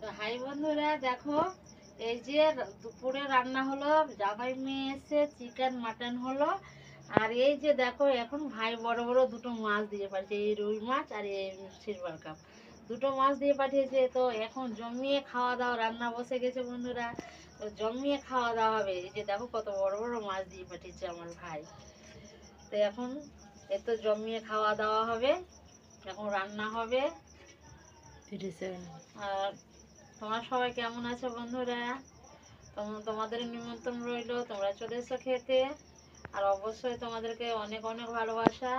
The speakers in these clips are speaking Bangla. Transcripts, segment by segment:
তো হাই বন্ধুরা, দেখো, এই যে দুপুরে রান্না হলো, জামাই মেয়ে এসে চিকেন মাটন হলো, আর এই যে দেখো, এখন ভাই বড় বড় দুটো মাছ দিয়ে পাঠিয়েছে, এই রুই মাছ আর এই সিলভার কাপ। দুটো মাছ দিয়ে পাঠিয়েছে, তো এখন জমিয়ে খাওয়া দাওয়া রান্না বসে গেছে বন্ধুরা। তো জমিয়ে খাওয়া দাওয়া হবে। এই যে দেখো, কত বড় বড় মাছ দিয়ে পাঠিয়েছে আমার ভাই। তো এখন এ তো জমিয়ে খাওয়া দাওয়া হবে, এখন রান্না হবে। আর তোমরা সবাই কেমন আছো বন্ধুরা? তোম- তোমাদের নিমন্ত্রণ রইল তোমরা চলে এসো খেতে। আর অবশ্যই তোমাদেরকে অনেক অনেক ভালোবাসা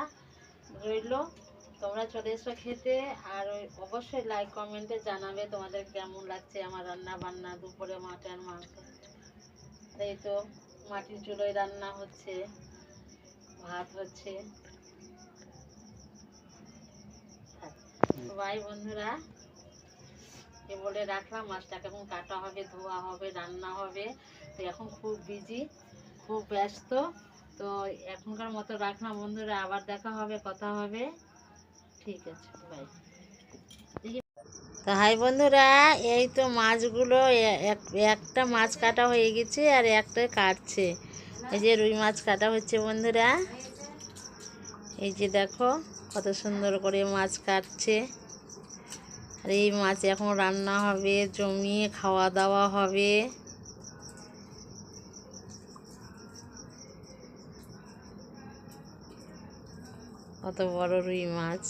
রইল। তোমরা চলে এসো খেতে। আর অবশ্যই লাইক কমেন্টে জানাবে তোমাদের কেমন লাগছে আমার রান্না বান্না দুপুরে মাটন মাংস। এই তো মাটির চুলোয় রান্না হচ্ছে ভাত হচ্ছে। বাই বন্ধুরা। এ বলে রাখলাম, মাছটাকে এখন কাটা হবে, ধোয়া হবে, রান্না হবে। তো এখন খুব বিজি খুব ব্যস্ত। তো এখনকার মতো রাখলাম বন্ধুরা, আবার দেখা হবে, কথা হবে। ঠিক আছে বাই তো হাই বন্ধুরা, এই তো মাছগুলো এক- একটা মাছ কাটা হয়ে গেছে আর একটা কাটছে। এই যে রুই মাছ কাটা হচ্ছে বন্ধুরা। এই যে দেখো, কত সুন্দর করে মাছ কাটছে। আর এই মাছ এখন রান্না হবে, জমিয়ে খাওয়া দাওয়া হবে। কত বড় রুই মাছ।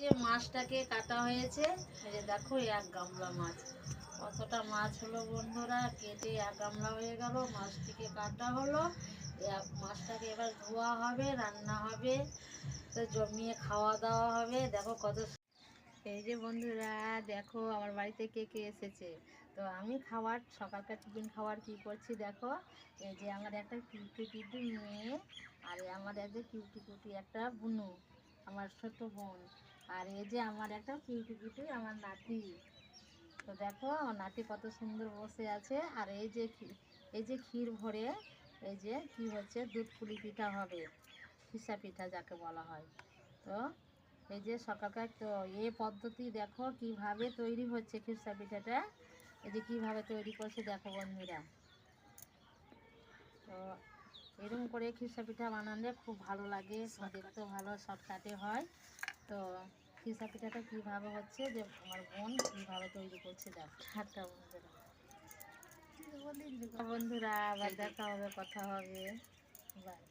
যে মাছটাকে কাটা হয়েছে যে দেখো এক গামলা মাছ। কতটা মাছ হলো বন্ধুরা, কেটে এক গামলা হয়ে গেল, মাছটিকে কাটা হলো। মাছটাকে এবার ধোয়া হবে, রান্না হবে, তো জমিয়ে খাওয়া দাওয়া হবে। দেখো কত এই যে বন্ধুরা, দেখো আমার বাড়িতে কে কে এসেছে? তো আমি খাবার সকালকার টিফিন খাবার কি করছি দেখো? এই যে আমার একটা কিউটি কিউটি মেয়ে, আর আমার একটা কিউটি কিউটি একটা বুনু, আমার ছোট বোন। আর এই যে আমার একটা কিউটি কিউটি আমার নাতি। তো দেখো আমার নাতি কত সুন্দর বসে আছে, আর এই যে এই যে ক্ষীর ভরে এই যে কি হচ্ছে? দুধ পুলি পিঠা হবে। খিসা পিঠা যাকে বলা হয়। তো এই যে সকালকার তো এ পদ্ধতি দেখো কীভাবে তৈরি হচ্ছে খিসা পিঠাটা। এই যে কীভাবে তৈরি করছে দেখো বন্ধুরা। তো এরকম করে খিসা পিঠা বানালে খুব ভালো লাগে দেখতেও ভালো শর্টকাটে হয়। তো খিসা পিঠাটা কীভাবে হচ্ছে? যে আমার বোন কীভাবে তৈরি করছে দেখো। একটা বন্ধুরা। বন্ধুরা আবার দেখা হবে কথা হবে। বাই।